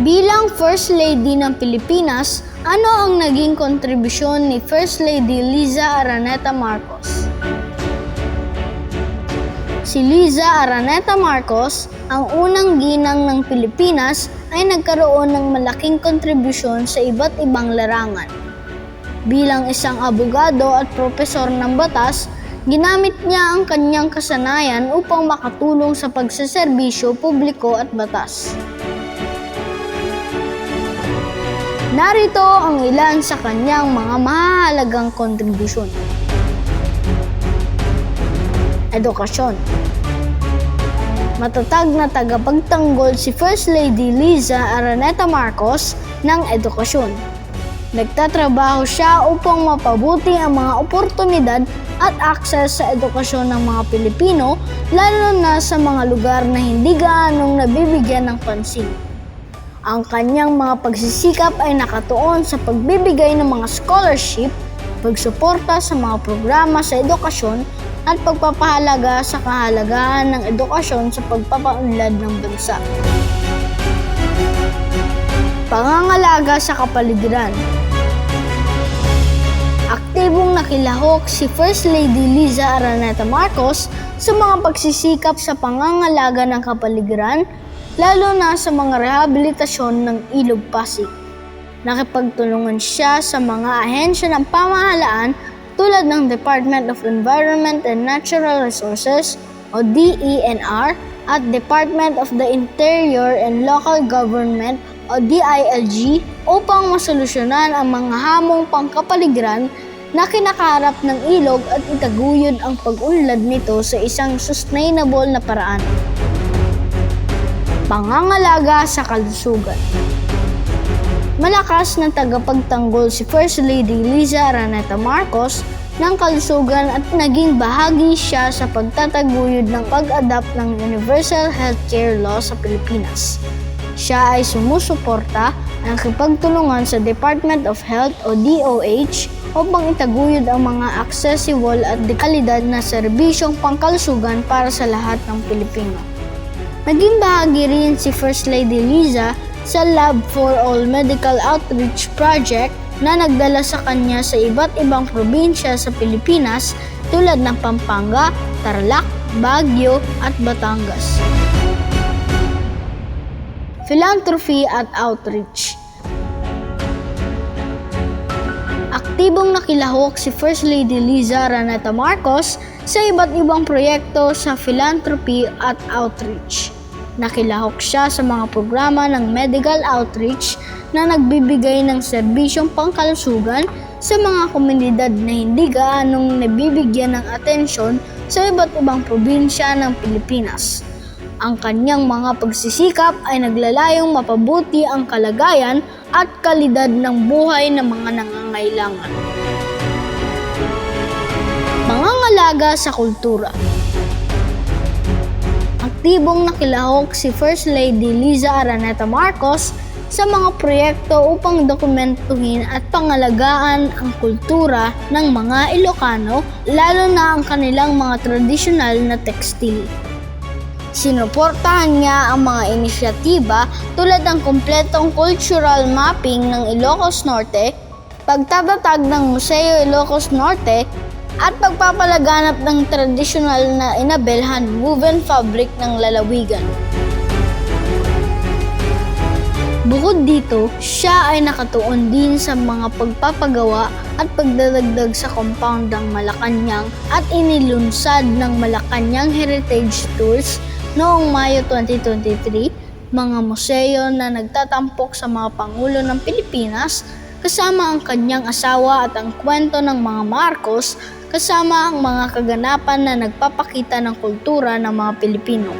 Bilang First Lady ng Pilipinas, ano ang naging kontribusyon ni First Lady Liza Araneta Marcos? Si Liza Araneta Marcos, ang unang ginang ng Pilipinas, ay nagkaroon ng malaking kontribusyon sa iba't ibang larangan. Bilang isang abogado at propesor ng batas, ginamit niya ang kanyang kasanayan upang makatulong sa pagsaserbisyo publiko at batas. Narito ang ilan sa kanyang mga mahalagang kontribusyon. Edukasyon Matatag na tagapagtanggol si First Lady Liza Araneta Marcos ng edukasyon. Nagtatrabaho siya upang mapabuti ang mga oportunidad at akses sa edukasyon ng mga Pilipino, lalo na sa mga lugar na hindi gaanong nabibigyan ng pansin. Ang kanyang mga pagsisikap ay nakatuon sa pagbibigay ng mga scholarship, pagsuporta sa mga programa sa edukasyon, at pagpapahalaga sa kahalagahan ng edukasyon sa pagpapaunlad ng bansa. Pangangalaga sa kapaligiran Aktibong nakilahok si First Lady Liza Araneta Marcos sa mga pagsisikap sa pangangalaga ng kapaligiran, lalo na sa mga rehabilitasyon ng Ilog Pasig. Nakipagtulungan siya sa mga ahensya ng pamahalaan tulad ng Department of Environment and Natural Resources o DENR at Department of the Interior and Local Government o DILG upang masolusyonan ang mga hamong pangkapaligiran na kinakaharap ng ilog at itaguyod ang pag-unlad nito sa isang sustainable na paraan. Pangangalaga sa kalusugan Malakas na tagapagtanggol si First Lady Liza Araneta Marcos ng kalusugan at naging bahagi siya sa pagtataguyod ng pag-adapt ng Universal Healthcare Law sa Pilipinas. Siya ay sumusuporta ang kipagtulungan sa Department of Health o DOH upang itaguyod ang mga accessible at dekalidad na serbisyong pangkalusugan para sa lahat ng Pilipino. Naging bahagi rin si First Lady Liza sa Lab for All Medical Outreach Project na nagdala sa kanya sa iba't ibang probinsya sa Pilipinas tulad ng Pampanga, Tarlac, Baguio at Batangas. Philanthropy at Outreach Aktibong nakilahok si First Lady Liza Raneta Marcos sa iba't ibang proyekto sa philanthropy at outreach. Nakilahok siya sa mga programa ng medical outreach na nagbibigay ng serbisyong pangkalusugan sa mga komunidad na hindi gaanong nabibigyan ng atensyon sa iba't ibang probinsya ng Pilipinas. Ang kanyang mga pagsisikap ay naglalayong mapabuti ang kalagayan at kalidad ng buhay ng mga nangangailangan. Pangangalaga sa kultura Aktibong nakilahok si First Lady Liza Araneta Marcos sa mga proyekto upang dokumentuhin at pangalagaan ang kultura ng mga Ilocano, lalo na ang kanilang mga tradisyonal na tekstil. Sinuportahan niya ang mga inisyatiba tulad ng kumpletong cultural mapping ng Ilocos Norte, pagtatatag ng Museo Ilocos Norte, at pagpapalaganap ng tradisyonal na inabelhan woven fabric ng lalawigan. Bukod dito, siya ay nakatuon din sa mga pagpapagawa at pagdadagdag sa compound ng Malacanang at inilunsad ng Malacanang Heritage Tours noong Mayo 2023, mga museo na nagtatampok sa mga pangulo ng Pilipinas kasama ang kanyang asawa at ang kwento ng mga Marcos kasama ang mga kaganapan na nagpapakita ng kultura ng mga Pilipino.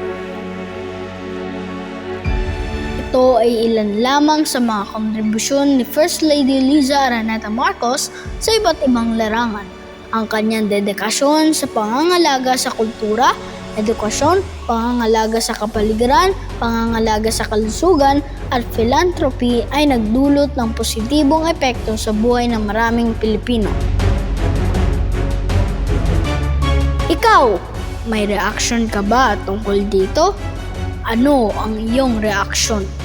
Ito ay ilan lamang sa mga kontribusyon ni First Lady Liza Araneta Marcos sa iba't ibang larangan. Ang kanyang dedikasyon sa pangangalaga sa kultura, edukasyon, pangangalaga sa kapaligiran, pangangalaga sa kalusugan, at philanthropy ay nagdulot ng positibong epekto sa buhay ng maraming Pilipino. Ikaw, may reaction ka ba tungkol dito? Ano ang iyong reaksyon?